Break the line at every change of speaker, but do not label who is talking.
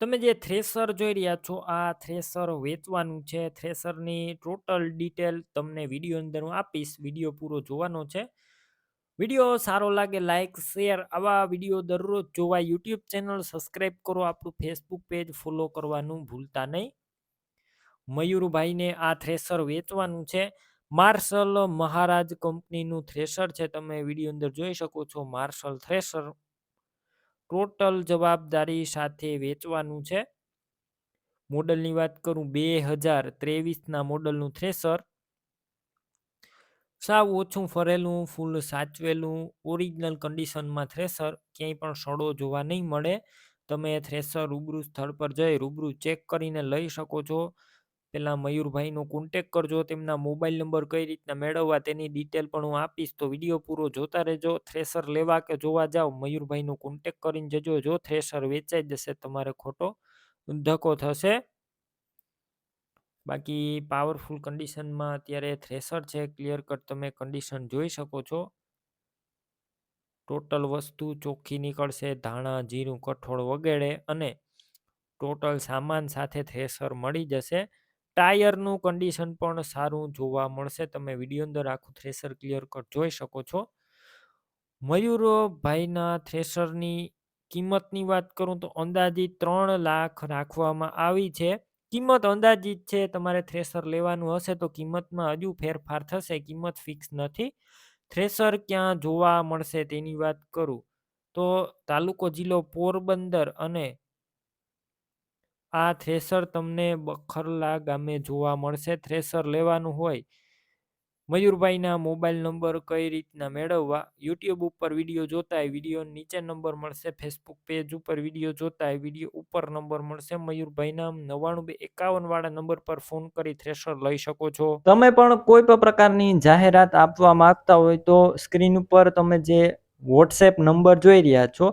તમે જે થ્રેસર જોઈ રહ્યા છો, આ થ્રેસર વેચવાનું છે. થ્રેસરની ટોટલ ડિટેલ તમને વીડિયો અંદર હું આપીશ. વીડિયો પૂરો જોવાનો છે. વીડિયો સારો લાગે લાઇક શેર, આવા વીડિયો દરરોજ જોવા યુટ્યુબ ચેનલ સબસ્ક્રાઈબ કરો. આપણું ફેસબુક પેજ ફોલો કરવાનું ભૂલતા નહીં. મયુરભાઈને આ થ્રેસર વેચવાનું છે. માર્શલ મહારાજ કંપનીનું થ્રેસર છે. તમે વીડિયો અંદર જોઈ શકો છો. માર્શલ થ્રેસર ટોટલ જવાબદારી સાથે વેચવાનું છે. મોડલની વાત કરું બે હજાર ત્રેવીસના મોડલનું થ્રેસર. સાવ ઓછું ફરેલું, ફૂલ સાચવેલું, ઓરિજિનલ કન્ડિશનમાં થ્રેસર, ક્યાંય પણ સડો જોવા નહીં મળે. તમે થ્રેસર રૂબરૂ સ્થળ પર જઈ રૂબરૂ ચેક કરીને લઈ શકો છો. પેલા મયુરભાઈનો કોન્ટેક કરજો, તેમના મોબાઈલ નંબર કઈ રીતના મેળવવા તેની ડિટેલ પણ હું આપીશ. તો વીડિયો પૂરો જોતા રહેજો થ્રેસર લેવા કે જોવા જાઓ મયુરભાઈનો કોન્ટેક કરીને જજો. જો થ્રેસર વેચાઈ જશે, તમારે ખોટો ધક્કો થશે. બાકી પાવરફુલ કન્ડિશનમાં અત્યારે થ્રેશર છે ક્લિયર કટ તમે કન્ડિશન જોઈ શકો છો. ટોટલ વસ્તુ ચોખ્ખી નીકળશે, ધાણા, જીરું, કઠોળ વગેરે અને ટોટલ સામાન સાથે થ્રેસર મળી જશે. ટાયરનું કન્ડિશન પણ સારું જોવા મળશે. તમે વીડિયો અંદર આખું થ્રેસર ક્લિયર કટ જોઈ શકો છો. મયુરભાઈના થ્રેસરની કિંમતની વાત કરું તો અંદાજિત ત્રણ લાખ રાખવામાં આવી છે. કિંમત અંદાજિત છે, તમારે થ્રેસર લેવાનું હશે તો કિંમતમાં હજુ ફેરફાર થશે, કિંમત ફિક્સ નથી. થ્રેસર ક્યાં જોવા મળશે તેની વાત કરું તો તાલુકો જિલ્લો પોરબંદર અને આ થ્રેસર તમને બખરલા ગામે જોવા મળશે. થ્રેસર લેવાનું હોય, મયુરભાઈના મોબાઈલ નંબર કઈ રીતના મેળવવા? યુટ્યુબ ઉપર વીડિયો જોતા હોય વીડિયો નીચે નંબર મળશે. ફેસબુક પેજ ઉપર વીડિયો જોતા હોય વીડિયો ઉપર નંબર મળશે. મયુરભાઈના નવ્વાણું બે એકાવન વાળા નંબર પર ફોન કરી થ્રેસર લઈ શકો છો.
તમે પણ કોઈ પણ પ્રકારની જાહેરાત આપવા માંગતા હોય તો સ્ક્રીન ઉપર તમે જે વોટ્સએપ નંબર જોઈ રહ્યા છો